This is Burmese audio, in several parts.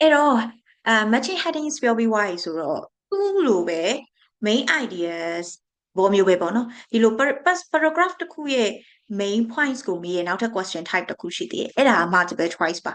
အဲ့တော့အာ matching headings ပြောပြီးွားပြီဆိုတော့သူ့လိုပဲ main ideas ဘောမျိုးပဲပေါ့နော်ဒီလို par- pas- paragraph တစ်ခုရဲ့ main points ကိုမေးရနောက်ထပ် question type တစ်ခုရှိသေးတယ်အဲ့ဒါက multiple choice ပါ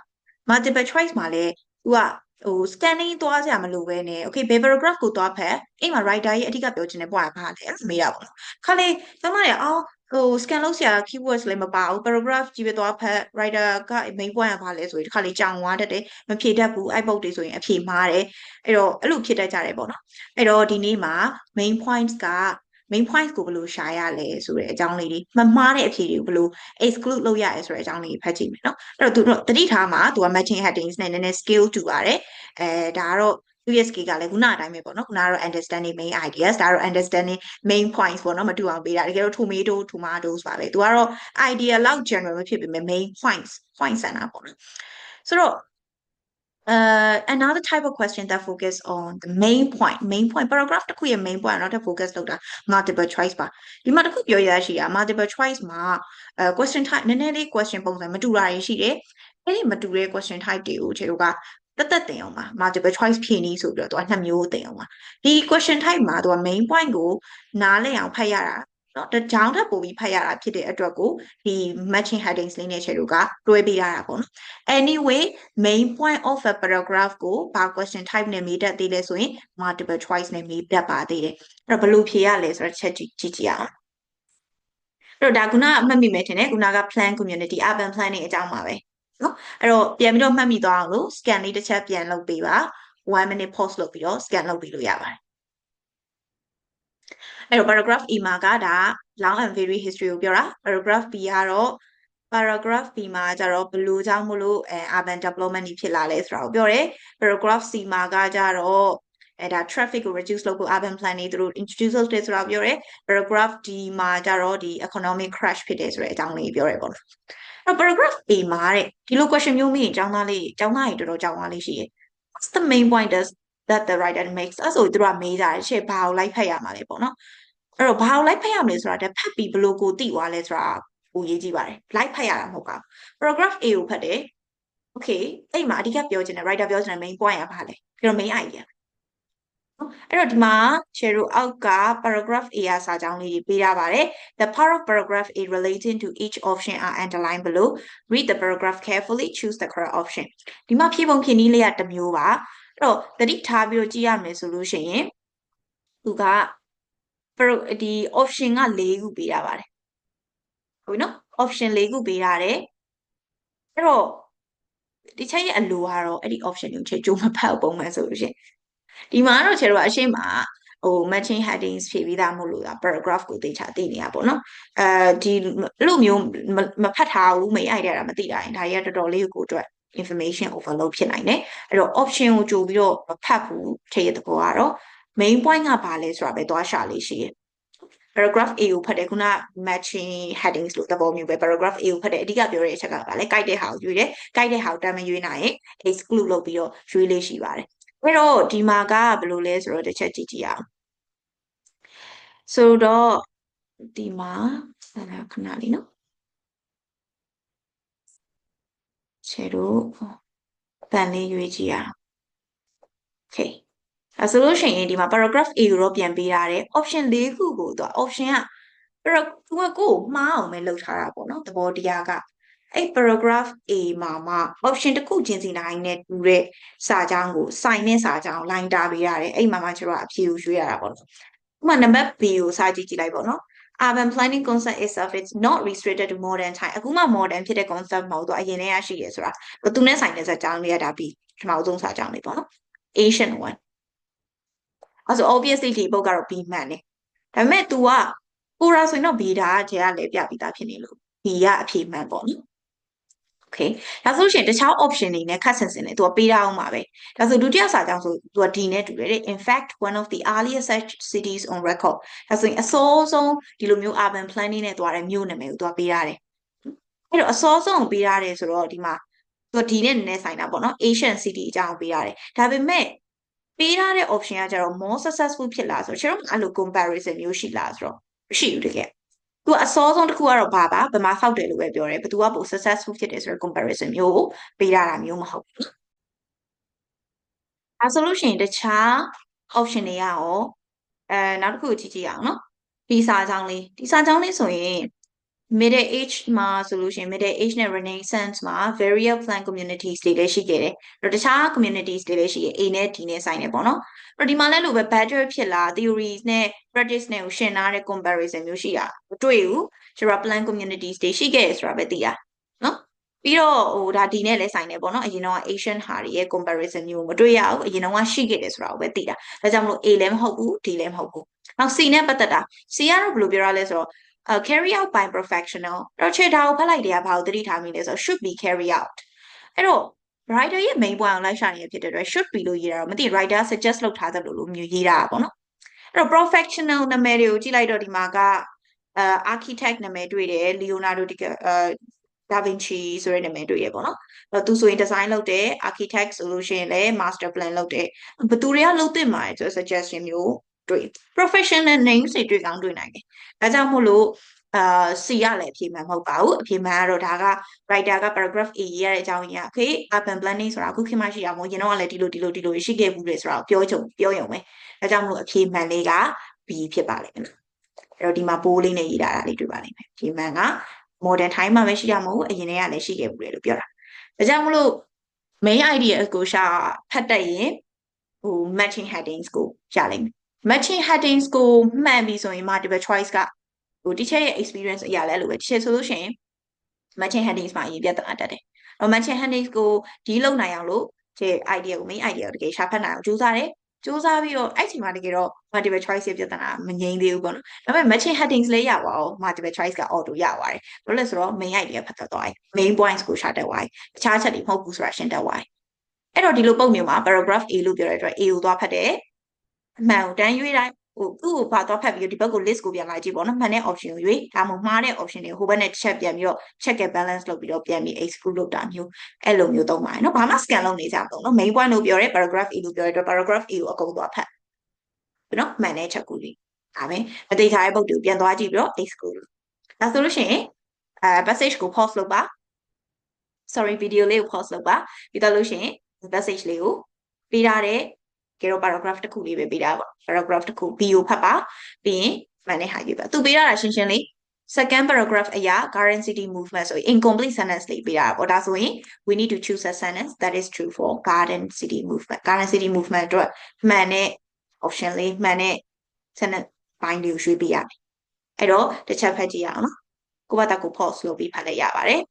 multiple choice မှာလည်းသူကဟို scanning သွားစရာမလိုပဲနဲ့ okay ဘယ် paragraph ကိုသွားဖတ်အိမ်မှာ writer ရဲ့အဓိကပြောချင်တဲ့ point ကဘာလဲအဲ့ဒါမေးတာပေါ့နော်ခါလေကျွန်မလည်းအော် ဟို scan လုပ်စရာ keywords လည်းမပါဘူး paragraph ကြီးပဲသွားဖတ် writer က main point ကဘာလဲဆိုရင်ဒီခါလေးကြောင်သွားတတ်တယ်မဖြေတတ်ဘူးအဲ့ပုတ်တွေဆိုရင်အဖြေမှားတယ်အဲ့တော့အဲ့လိုဖြစ်တတ်ကြတယ်ပေါ့နော်အဲ့တော့ဒီနေ့မှာ main points က main points ကိုဘယ်လိုရှာရလဲဆိုတဲ့အကြောင်းလေးတွေမမှားတဲ့အဖြေတွေကိုဘယ်လို exclude လုပ်ရလဲဆိုတဲ့အကြောင်းလေးတွေဖတ်ကြည့်မယ်နော်အဲ့တော့သူတို့တတိထားမှာသူက matching headings နဲ့နည်းနည်း scale တူပါတယ်အဲဒါကတော့ သူရဲ့ scale ကလည်းခုနအတိုင်းပဲပေါ့နော်ခုနကတော့ understanding main ideas ဒါကတော့ understanding main points ပေါ့နော်မတူအောင်ပေးတာတကယ်တော့ tomato tomatoes ပါပဲသူကတော့ idea လောက် general မဖြစ်ပေမဲ့ main points point center ပေါ့နော်ဆိုတော့ uh another type of question that focus on the main point main point paragraph တစ်ခုရဲ့ main point တော့ focus လုပ်တာ multiple choice ပါဒီမှာတစ်ခုပြောရရှိတာ multiple choice မှာအဲ question type နည်းနည်းလေး question ပုံစံမတူတာတွေရှိတယ်အဲ့ဒီမတူတဲ့ question type တွေကိုခြေတို့က တက်တက်တင်အောင်ပါ multiple choice ဖြေနည်းဆိုပြီးတော့သူကနှစ်မျိုးတင်အောင်ပါဒီ question type မှာသူက main point ကိုနားလည်အောင်ဖတ်ရတာနော်တကြောင်ထပ်ပို့ပြီးဖတ်ရတာဖြစ်တဲ့အတွက်ကိုဒီ matching headings လေးနဲ့ခြေတို့ကတွဲပေးရတာပေါ့နော် anyway main point of a paragraph ကိုဘာ question type နဲ့မေးတတ်သေးလဲဆိုရင် multiple choice နဲ့မေးတတ်ပါသေးတယ်အဲ့တော့ဘယ်လိုဖြေရလဲဆိုတော့ချက်ကြည့်ကြည့်ကြည့်အောင်အဲ့တော့ဒါခုနကမှတ်မိမယ်ထင်တယ်ခုနက plan community urban planning အကြောင်းပါပဲ နော်အဲ့တော့ပြန်ပြီးတော့မှတ်မိသွားအောင်လို့ scan လေးတစ်ချက်ပြန်လုပ်ပေးပါ1 minute pause လုပ်ပြီးတော့ scan လုပ်ပြီးလို့ရပါတယ်အဲ့တော့ paragraph A မှာကဒါ long and very history ကိုပြောတာ paragraph B ကတော့ paragraph B မှာကျတော့ဘယ်လိုကြောင့်မလို့အဲ urban development ကြီးဖြစ်လာလဲဆိုတာကိုပြောတယ် paragraph C မှာကကျတော့အဲဒါ traffic ကို reduce လုပ်ဖို့ urban plan တွေသူတို့ introduce လုပ်တယ်ဆိုတာပြောတယ် paragraph D မှာကျတော့ဒီ economic crash ဖြစ်တယ်ဆိုတဲ့အကြောင်းလေးပြောတယ်ပေါ့နော် အဲ့ paragraph A မှာတဲ့ဒီလို question မျိုးမိရင်ကျောင်းသားလေးကျောင်းသားကြီးတော်တော်ကျောင်းသားလေးရှိရယ် what's the main point does that the writer makes အဲ့ဆိုသူတို့ကမေးကြတယ်ရှေ့ဘာကိုလိုက်ဖတ်ရမှာလဲပေါ့နော်အဲ့တော့ဘာကိုလိုက်ဖတ်ရမလဲဆိုတာတဖတ်ပြီးဘလို့ကိုသိသွားလဲဆိုတာကိုရေးကြည့်ပါတယ် like ဖတ်ရတာမဟုတ်ပါဘူး paragraph A ကိုဖတ်တယ် okay အဲ့မှာအဓိကပြောချင်တဲ့ writer ပြောချင်တဲ့ main point ကဘာလဲပြီးတော့ main idea နော် အဲ့တော့ဒီမှာ share တို့အောက်က paragraph A ရာစာကြောင်းလေးတွေပေးထားပါတယ် the part of paragraph A relating to each option are underlined below read the paragraph carefully choose the correct option ဒီမှာဖြည့်ပုံဖြည့်နည်းလေးကတစ်မျိုးပါအဲ့တော့သတိထားပြီးတော့ကြည့်ရမယ်ဆိုလို့ရှိရင်သူကဒီ option က၄ခုပေးထားပါတယ်ဟုတ်ပြီနော် option ၄ခုပေးထားတယ်အဲ့တော့ဒီချက်ရဲ့အလိုကတော့အဲ့ဒီ option ကိုချက်ကြိုးမဖတ်ပုံမှန်ဆိုလို့ရှိရင် ဒီမှာတော့ချက်တို့ကအရှင်းမှာဟို matching headings ဖြည့်ပြီးသားမဟုတ်လို့လား paragraph ကိုသိချာသိနေရပါတော့။အဲဒီလိုမျိုးမဖတ်ထားဘူးမေးအိုက်တာမသိတာရင်ဒါကြီးကတော်တော်လေးကိုအတွက် information overload ဖြစ်နိုင်တယ်။အဲ့တော့ option ကိုကြိုပြီးတော့မဖတ်ဘူးထည့်ရတဲ့ဘောကတော့ main point ကဘာလဲဆိုတာပဲသွားရှာလေးရှိရဲ့။ paragraph A ကိုဖတ်တယ်ခုန matching headings လို့သဘောမျိုးပဲ paragraph A ကိုဖတ်တယ်အဓိကပြောတဲ့အချက်ကဘာလဲ guide တဲ့ဟာကိုရွေးတယ် guide တဲ့ဟာကိုတမ်းမရွေးနိုင်ရင် exclude လုပ်ပြီးတော့ရွေးလေးရှိပါတယ် အဲ့တော့ဒီမှာကဘယ်လိုလဲဆိုတော့တစ်ချက်ကြည့်ကြည့်အောင်ဆိုတော့ဒီမှာခဏလေးနော်ခြေတို့တန်လေးရွေးကြည့်အောင် okay အဲဆိုလို့ရှိရင်ဒီမှာ paragraph A ကိုတော့ပြန်ပေးရတယ် option ၄ခုကိုသူ option က paragraph ကိုကိုမှားအောင်ပဲလုပ်ထားတာပေါ့နော်သဘောတရားက အဲ့ paragraph A မှာမှ option တစ်ခုချင်းစီတိုင်းနဲ့တူတဲ့စာကြောင်းကို sign နဲ့စာကြောင်း line တာပေးရတယ်အဲ့မှာမှကျွန်တော်အဖြေကိုရွေးရတာပေါ့နော်ဥပမာ number B ကိုစာကြည့်ကြည့်လိုက်ပေါ့နော် urban planning concept itself is not restricted to modern time အခုမှ modern ဖြစ်တဲ့ concept မဟုတ်တော့အရင်တည်းရရှိရဆိုတာသူနဲ့ဆိုင်တဲ့စာကြောင်းလေးရတာပြီးပထမဆုံးစာကြောင်းလေးပေါ့နော် ancient one အဲ့ဆို obviously ဒီပုတ်ကတော့ B မှန်တယ်ဒါပေမဲ့ तू ကကိုရာဆိုရင်တော့ B ဒါကကျဲကလည်းပြပြီးသားဖြစ်နေလို့ B ကအဖြေမှန်ပေါ့နော် okay ဒါဆိုရှင်တခြား option တွေနဲ့ခတ်ဆင်ဆင်နဲ့သူကပေးထားအောင်ပါပဲဒါဆိုဒုတိယစာကြောင်းဆိုသူက D နဲ့တူတယ် in fact one of the earliest such cities on record ဒါဆိုရင်အစောဆုံးဒီလိုမျိုး urban planning နဲ့တွားတဲ့မြို့နာမည်ကိုသူကပေးထားတယ်အဲ့တော့အစောဆုံးပေးထားတယ်ဆိုတော့ဒီမှာသူက D နဲ့နည်းနည်းဆိုင်တာပေါ့နော် Asian city အကြောင်းပေးထားတယ်ဒါပေမဲ့ပေးထားတဲ့ option ကကျတော့ more successful ဖြစ်လာဆိုတော့ကျွန်တော်အဲ့လို comparison မျိုးရှိလားဆိုတော့မရှိဘူးတကယ် သူကအစောဆုံးတစ်ခုကတော့ဘာပါဗမာဖောက်တယ်လို့ပဲပြောတယ်ဘသူကပို successful ဖြစ်တယ်ဆိုတော့ comparison မျိုးကိုပေးရတာမျိုးမဟုတ်ဘူးဒါဆိုလို့ရှိရင်တခြား option တွေကရောအဲနောက်တစ်ခုကြည့်ကြည့်အောင်နော်ဒီစာကြောင်းလေးဒီစာကြောင်းလေးဆိုရင် middle age မှာဆိုလို့ရှိရင် middle age နဲ့ renaissance မှာ various plant communities တွေလည်းရှိခဲ့တယ်။အဲ့တော့တခြား communities တွေလည်းရှိတယ် A နဲ့ D နဲ့ဆိုင်တယ်ပေါ့နော်။အဲ့တော့ဒီမှာလည်းလို့ပဲ better ဖြစ်လာ theories နဲ့ practice နဲ့ကိုရှင်းထားတဲ့ comparison မျိုးရှိတာမတွေ့ဘူး။ကျွန်တော် plant communities တွေရှိခဲ့ရဆိုတာပဲသိရနော်။ပြီးတော့ဟိုဒါဒီနဲ့လည်းဆိုင်တယ်ပေါ့နော်အရင်တော့ Asian ဟာတွေရဲ့ comparison မျိုးမတွေ့ရဘူးအရင်တော့ရှိခဲ့တယ်ဆိုတာကိုပဲသိတာဒါကြောင့်မလို့ A လည်းမဟုတ်ဘူး D လည်းမဟုတ်ဘူးနောက် C နဲ့ပတ်သက်တာ C ကတော့ဘယ်လိုပြောရလဲဆိုတော့ uh, carry out by professional တော့ခြေဒါကိုဖတ်လိုက်တယ်ကဘာကိုသတိထားမိလဲဆိုတော့ should be carry out အဲ့တော့ writer ရဲ့ main point ကိုလိုက်ရှာနေဖြစ်တဲ့အတွက် should be လို့ရေးတာတော့မသိ writer suggest လုပ်ထားသလိုလိုမျိုးရေးတာပေါ့နော်အဲ့တော့ professional နာမည်တွေကိုကြည့်လိုက်တော့ဒီမှာကအဲ architect နာမည်တွေ့တယ် Leonardo di အဲ Da Vinci ဆိုတဲ့နာမည်တွေ့ရပေါ့နော်အဲ့တော့သူဆိုရင် design လုပ်တယ် architect ဆိုလို့ရှိရင်လည်း master plan လုပ်တယ်ဘယ်သူတွေကလုပ်သင့်မှာလဲဆို suggestion မျိုး တွေ့ professional names တွေတွေ့ကောင်းတွေ့နိုင်တယ်ဒါကြောင့်မို့လို့အာ C ရလည်းအဖြေမှန်မဟုတ်ပါဘူးအဖြေမှန်ကတော့ဒါက writer က paragraph A ရေးရတဲ့အကြောင်းရင်းက okay urban planning ဆိုတာအခုခေတ်မှရှိတာမဟုတ်ရင်တော့လည်းဒီလိုဒီလိုဒီလိုရှိခဲ့ဘူးလေဆိုတာပြောချုံပြောရုံပဲဒါကြောင့်မို့အဖြေမှန်လေးက B ဖြစ်ပါလိမ့်မယ်အဲ့တော့ဒီမှာပိုးလေးနဲ့ရေးထားတာလေးတွေ့ပါလိမ့်မယ်အဖြေမှန်က modern time မှာပဲရှိရမဟုတ်အရင်တည်းကလည်းရှိခဲ့ဘူးလေလို့ပြောတာဒါကြောင့်မလို့ main idea ကိုရှာဖတ်တတ်ရင်ဟို matching headings ကိုရလိမ့်မယ် matching headings ကိုမှန်ပြီဆိုရင် multiple choice ကဟို teacher ရဲ့ experience အရာလဲလို့ပဲ teacher ဆိုလို့ရှိရင် matching headings မှာအရင်ပြဿနာတက်တယ်။တော့ matching headings ကိုဒီလုံနိုင်အောင်လို့ဒီ idea ကို main idea ကိုတကယ်ရှာဖတ်နိုင်အောင်ကြိုးစားတယ်။ကြိုးစားပြီးတော့အဲ့ချိန်မှာတကယ်တော့ multiple choice ရဲ့ပြဿနာမငြိမ်းသေးဘူးပေါ့နော်။ဒါပေမဲ့ matching headings လေးရပါအောင် multiple choice က auto ရပါတယ်။ဘာလို့လဲဆိုတော့ main idea ဖတ်သက်သွားတယ်။ main points ကိုရှာတတ်သွားတယ်။တခြားချက်တွေမဟုတ်ဘူးဆိုတာရှင်းတတ်သွားတယ်။အဲ့တော့ဒီလိုပုံမျိုးမှာ paragraph A လို့ပြောတဲ့အတွက် A ကိုသွားဖတ်တယ်။ အမှန်ကိုတန်းရွေးတိုင်းဟိုသူ့ကိုပါတော့ဖတ်ပြီးဒီဘက်ကို list ကိုပြန်လာကြည့်ပေါ့နော်မှန်တဲ့ option ကိုရွေးဒါမှမဟုတ်မှားတဲ့ option တွေကိုဟိုဘက်နဲ့ check ပြန်ပြီးတော့ check ရဲ့ balance လုပ်ပြီးတော့ပြန်ပြီး exclude လုပ်တာမျိုးအဲ့လိုမျိုးသုံးပါတယ်နော်ဘာမှ scan လုပ်နေကြမလို့နော် main point လို့ပြောရဲ paragraph A လို့ပြောရဲတော့ paragraph A ကိုအကုန်သွားဖတ်နော်မှန်တဲ့ချက်ကူလေးဒါပဲမသိထားတဲ့ပုတ်တွေကိုပြန်သွားကြည့်ပြီးတော့ exclude ဒါဆိုလို့ရှိရင်အဲ passage ကို pause လုပ်ပါ sorry video လေးကို pause လုပ်ပါပြီးတော့လို့ရှိရင် passage လေးကိုပေးထားတဲ့ ကဲတော့ paragraph တစ်ခုလေးပဲပေးတာပေါ့ paragraph တစ်ခု bio ဖတ်ပါပြီးရင်မှန်တဲ့ဟာရေးပါသူပေးတာရှင်းရှင်းလေး second paragraph အရာ current city movement ဆိုရင် incomplete sentence လေးပေးတာပေါ့ဒါဆိုရင် we need to choose a sentence that is true for garden city movement garden city movement အတွက်မှန်တဲ့ option လေးမှန်တဲ့ sentence ပိုင်းလေးကိုရွှေ့ပေးရမယ်အဲ့တော့တစ်ချက်ဖတ်ကြည့်ရအောင်နော်ကိုယ့်ဘာသာကို pause လုပ်ပြီးဖတ်လိုက်ရပါတယ်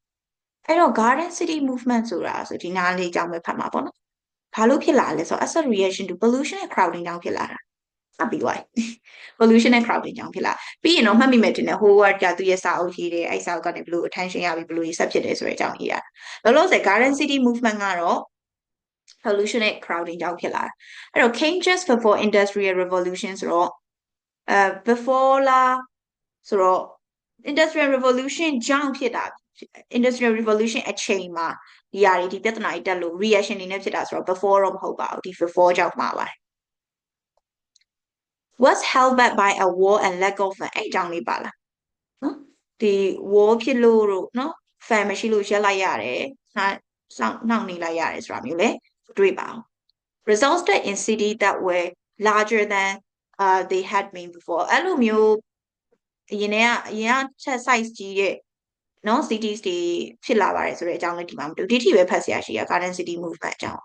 အဲ့တော့ garden city movement ဆိုတာဆိုဒီနားလေးကြောင်းပဲဖတ်မှာပေါ့နော် ဘာလို့ဖြစ်လာလဲဆိုတော့ as a reaction to pollution and crowding ကြောင့်ဖြစ်လာတာအပြီးသွား pollution and crowding ကြောင့်ဖြစ်လာပြီးရင်တော့မှတ်မိမယ်တင်တယ် Howard ကသူ့ရဲ့စာအုပ်ရေးတယ်အဲ့စာအုပ်ကနေဘလို့ attention ရပြီးဘလို့ဆက်ဖြစ်တယ်ဆိုတဲ့အကြောင်းရေးတာလောလောဆယ် garden city movement ကတော့ pollution နဲ့ crowding ကြောင့်ဖြစ်လာတာအဲ့တော့ came just before industrial revolution ဆိုတော့အဲ before လာဆိုတော့ industrial revolution ကြောင့်ဖြစ်တာ industrial revolution အချိန်မှာ ဒီຢာတွေဒီပြဿနာတွေတက်လို့ reaction တွေနဲ့ဖြစ်တာဆိုတော့ before တော့မဟုတ်ပါဘူးဒီ before ကြောင့်မှာပါတယ် was held back by a war and lack of fan အဲ့အကြောင်းလေးပါလားနော်ဒီ war ဖြစ်လို့တော့နော် fan မရှိလို့ရက်လိုက်ရတယ်နှောင်းနှောင်းနေလိုက်ရတယ်ဆိုတာမျိုးလေတွေ့ပါအောင် resulted in city that were larger than uh they had been before အဲ့လိုမျိုးအရင်ကအရင်ကချက် size ကြီးရဲ့ နော် cities တွေဖြစ်လာပါတယ်ဆိုတဲ့အကြောင်းလေးဒီမှာမတူဒီထိပဲဖတ်စရာရှိရ garden city movement အကြောင်း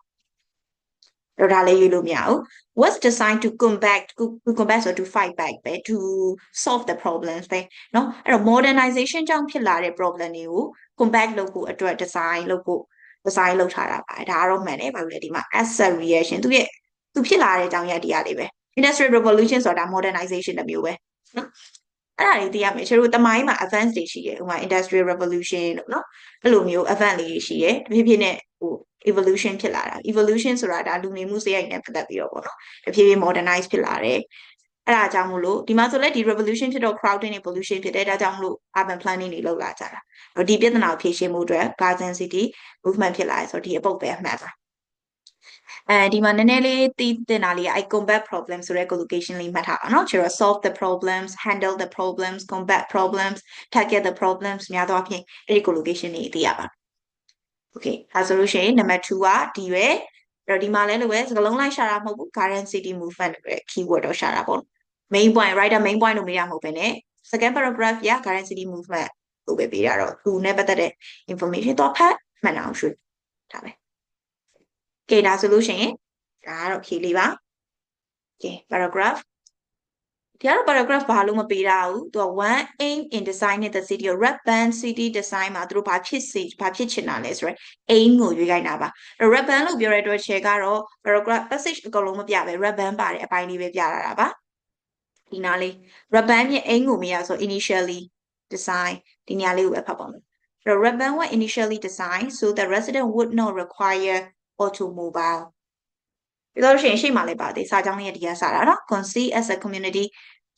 တော့ဒါလေးရွေးလို့မရဘူး was designed to combat to combat or to fight back ပဲ to solve the problems ပဲเนาะအဲ့တော့ modernization ကြောင့်ဖြစ်လာတဲ့ problem တွေကို combat လုပ်ဖို့အတွက် design လုပ်ဖို့ design လုပ်ထားတာပါဒါကတော့မှန်တယ်ဘာလို့လဲဒီမှာ as a reaction သူရဲ့သူဖြစ်လာတဲ့အကြောင်းရတရားလေးပဲ industrial revolution ဆိုတာ modernization တစ်မျိုးပဲเนาะ အဲ့ဒါတွေသိရမယ်ကျတို့တမိုင်းမှာ advance တွေရှိတယ်ဥပမာ industrial revolution လို့နော်အဲ့လိုမျိုး event လေးတွေရှိတယ်တဖြည်းဖြည်းနဲ့ဟို evolution ဖြစ်လာတာ evolution ဆိုတာဒါလူနေမှုစရိုက်နဲ့ပတ်သက်ပြီးတော့ပေါ့နော်တဖြည်းဖြည်း modernize ဖြစ်လာတယ်အဲ့ဒါကြောင့်မို့လို့ဒီမှာဆိုလဲဒီ revolution ဖြစ်တော့ crowding နဲ့ pollution ဖြစ်တယ်ဒါကြောင့်မလို့ urban planning တွေလုပ်လာကြတာဒီပြဿနာကိုဖြေရှင်းမှုအတွက် garden city movement ဖြစ်လာတယ်ဆိုတော့ဒီအပုတ်ပဲအမှန်ပါ အဲဒီမှာနည်းနည်းလေးသိတင်တာလေးက I combat problem ဆိုတဲ့ collocation လေးမှတ်ထားပါနော်ကျတော့ solve the problems handle the problems combat problems tackle the problems များသောအားဖြင့်အဲ့ဒီ collocation တွေသိရပါ Okay အဲဆိုလို့ရှိရင် number 2ကဒီရွယ်အဲ့တော့ဒီမှာလဲလို့ပဲစကားလုံးလိုက်ရှာတာမဟုတ်ဘူး current city movement ဆိုတဲ့ keyword တော့ရှာတာပေါ့ main point writer main point လို့မေးရမဟုတ်ဘဲနဲ့ second paragraph ရ current city movement လို့ပဲပေးတာတော့သူနဲ့ပတ်သက်တဲ့ information တော့ဖတ်မှန်အောင်ရွှေ့ဒါပဲ ကဲဒါဆိုလို့ရှိရင်ဒါကတော့ဖြေလေးပါကဲ paragraph ဒီကတော့ paragraph ဘာလို့မပေးတာဘူးသူက one aim in designing the city or red band city design မှာသူတို့ဘာဖြစ်စီဘာဖြစ်ချင်တာလဲဆိုတော့ aim ကိုရွေးခိုင်းတာပါ red band လို့ပြောရတဲ့အတွက် share ကတော့ paragraph passage အကုန်လုံးမပြပဲ red band ပါတဲ့အပိုင်းလေးပဲပြတာတာပါဒီနားလေး red band ရဲ့ aim ကိုမရဆို initially design ဒီနေရာလေးကိုပဲဖတ်ပါမယ်အဲ့တော့ red band was initially designed so the resident would not require automobile ပြီးတော့ရှင်ရှေ့မှာလည်းပါသေးစာကြောင်းလေးရဲ့ဒီကစားတာနော် conceive as a community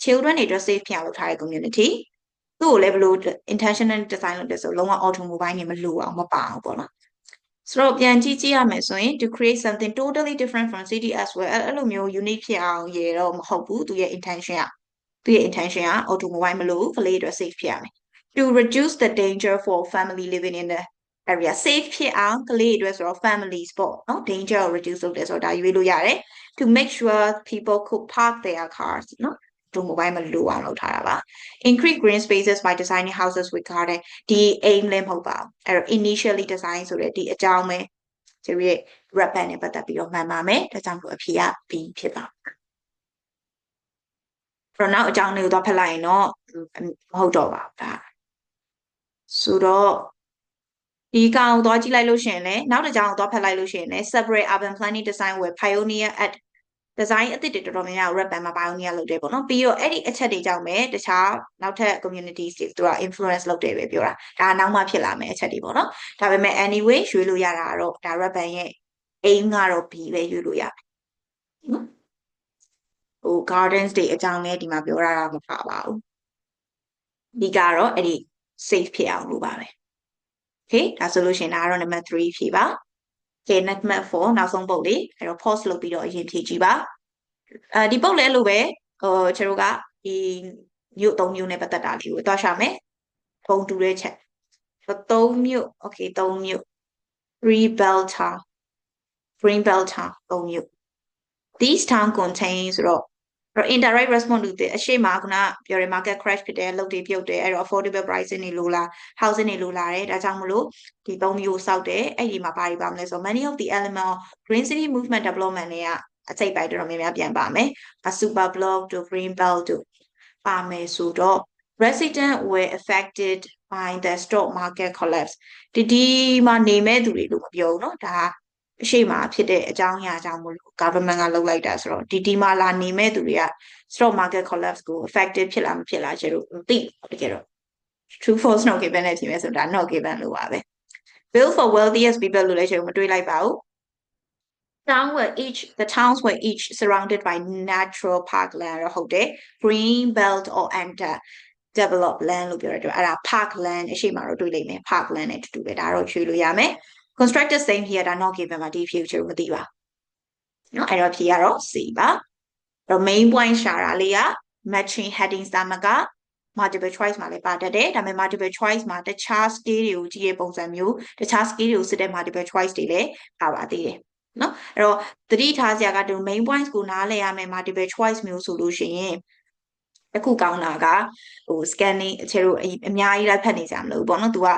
children တွေ dress safe ဖြစ်အောင်လုပ်ထားတဲ့ community သူ့ကိုလည်းဘယ်လို intentional design လုပ်တယ်ဆိုလုံးဝ automobile နေမလိုအောင်မပါအောင်ပေါ့နော်ဆိုတော့ပြန်ကြည့်ကြည့်ရမယ်ဆိုရင် to create something totally different from city as well အဲ့လိုမျိုး unique ဖြစ်အောင်ရေတော့မဟုတ်ဘူးသူရဲ့ intention ကသူရဲ့ intention က automobile မလို့ကလေးတွေ safe ဖြစ်ရမယ် to reduce the danger for family living in the area safe ဖြစ်အောင်ကလေးတွေဆိုတော့ families ပေါ့နော် danger ကို reduce လုပ်တယ်ဆိုတော့ဒါရွေးလို့ရတယ် to make sure people could park their cars နော် automobile မလိုအောင်လုပ်ထားတာပါ increase green spaces by designing houses with garden ဒီ aim လည်းမဟုတ်ပါဘူးအဲ့တော့ initially design ဆိုတဲ့ဒီအကြောင်းပဲကျရရဲ့ rap band နဲ့ပတ်သက်ပြီးတော့မှန်ပါမယ်ဒါကြောင့်မို့အဖြေက B ဖြစ်ပါတော့နောက်အကြောင်းလေးကိုတော့ဖတ်လိုက်ရင်တော့မဟုတ်တော့ပါဘူးဒါဆိုတော့ ဒီကောင်တော့ကြည့်လိုက်လို့ရှိရင်လည်းနောက်တစ်ကြောင်းတော့ဖတ်လိုက်လို့ရှိရင်လည်း separate urban planning design where pioneer at design အသစ်တွေတော်တော်များများ rap band မှာ pioneer လုပ်တယ်ပေါ့နော်ပြီးတော့အဲ့ဒီအချက်တွေကြောင့်ပဲတခြားနောက်ထပ် communities တွေသူက influence လုပ်တယ်ပဲပြောတာဒါနောက်မှဖြစ်လာမယ့်အချက်တွေပေါ့နော်ဒါပေမဲ့ anyway ရွေးလို့ရတာကတော့ဒါ rap band ရဲ့ aim ကတော့ B ပဲရွေးလို့ရတယ်နော်ဟို gardens တွေအကြောင်းလဲဒီမှာပြောရတာမပါပါဘူးဒီကတော့အဲ့ဒီ safe ဖြစ်အောင်လုပ်ပါပဲ okay ဒါဆိုလို့ရှိရင်ဒါကတော့ number 3ဖြေပါ okay number 4နောက်ဆုံးပုတ်လေးအဲ့တော့ pause လုပ်ပြီးတော့အရင်ဖြေကြည့်ပါအဲဒီပုတ်လဲလို့ပဲဟိုကျွန်တော်ကဒီမြို့၃မြို့နဲ့ပတ်သက်တာလေးကိုတွားရှာမယ်ပုံတူတဲ့ချက်၃မြို့ okay ၃မြို့ three bell town green bell town ၃မြို့ these town contain ဆိုတော့ တော့ indirect response လို့တဲ့အရှိမကနာပြောရ market crash ဖြစ်တယ်လုပ်တွေပြုတ်တယ်အဲ့တော့ affordable pricing တွေလိုလာ housing တွေလိုလာတယ်ဒါကြောင့်မလို့ဒီသုံးမျိုးစောက်တယ်အဲ့ဒီမှာဘာတွေပါမလဲဆို many of the element of green city movement development တွေကအစိတ်ပိုင်းတော်တော်များများပြန်ပါမယ် a super block to green belt တို့ပါမယ်ဆိုတော့ resident were affected by the stock market collapse ဒီဒီမှာနေမဲ့သူတွေလို့မပြောဘူးเนาะဒါ အရှိမဖြစ်တဲ့အကြောင်းအရာကြောင့်မို့လို့ government ကလုပ်လိုက်တာဆိုတော့ဒီဒီမှာလာနေမဲ့သူတွေက stock market collapse ကို affected ဖြစ်လားမဖြစ်လားကျတော့မသိတကယ်တော့ true false not given နဲ့ဖြစ်မယ်ဆိုတာ not given လို့ပါပဲ bill for wealthiest people လို့လည်းကျတော့မတွေးလိုက်ပါဘူး town were each the towns were each surrounded by natural parkland ရဟုတ်တယ် green belt or under develop land လို့ပြောရတယ်အဲ့ဒါ parkland အရှိမတော့တွေးလိုက်မယ် parkland နဲ့တူတူပဲဒါတော့ချွေလို့ရမယ် constructed same here ဒါ not given ပါဒီ future မသိပါနော်အဲ့တော့ဖြေရတော့ C ပါတော့ main point ရှာတာလေးက matching headings တာမက multiple choice မှာလည်းပါတတ်တယ်ဒါပေမဲ့ multiple choice မှာတခြား scale တွေကိုကြည့်ရပုံစံမျိုးတခြား scale တွေကိုစစ်တဲ့ multiple choice တွေလည်းပါပါသေးတယ်နော်အဲ့တော့သတိထားစရာကဒီ main points ကိုနားလည်ရမယ် multiple choice မျိုးဆိုလို့ရှိရင်တခုကောင်းတာကဟို scanning အချေတို့အများကြီးလိုက်ဖတ်နေကြမလို့ပေါ့နော်။ तू က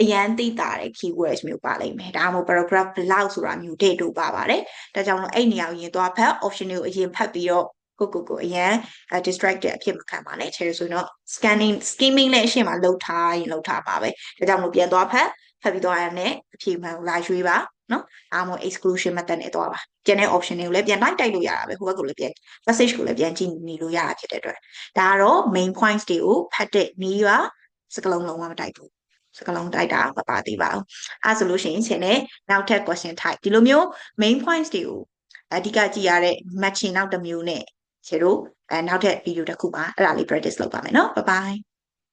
အရန်သိတာတဲ့ keywords မျိုးပါလိမ့်မယ်ဒါမှမဟုတ် paragraph ဘလောက်ဆိုတာမျိုး date တို့ပါပါတယ်ဒါကြောင့်လို့အဲ့နေရာကိုရင်သွားဖတ် option ကိုအရင်ဖတ်ပြီးတော့ကိုကိုကိုအရန် distracted အဖြစ်မခံပါနဲ့ချေဆိုတော့ scanning scheming လည်းအရှင်းမှာလောက်ထားရင်လောက်ထားပါပဲဒါကြောင့်မို့ပြန်သွားဖတ်ဖတ်ပြီးသွားရမယ်အဖြေမှန်လာရွေးပါနော်အားမ exclusion method နဲ့သွားပါကျန်တဲ့ option တွေကိုလည်းပြန်လိုက်တိုက်လို့ရတာပဲဟိုဘက်ကိုလည်းပြန် passage ကိုလည်းပြန်ကြည့်နေလို့ရတာဖြစ်တဲ့အတွက်ဒါကတော့ main points တွေကိုဖတ်တဲ့နည်းပါစကလုံးလုံးဝမတိုက်ဘူး စကလုံးတိုက်တာမပါသေးပါဘူးအဲဆိုလို့ရှိရင်ရှင်နဲ့နောက်ထပ် question type ဒီလိုမျိုး main points တွေကိုအဓိကကြည့်ရတဲ့ matching နောက်တစ်မျိုးနဲ့ခြေတို့အဲနောက်ထပ် video တစ်ခုပါအဲ့ဒါလေး practice လုပ်ပါမယ်နော် bye bye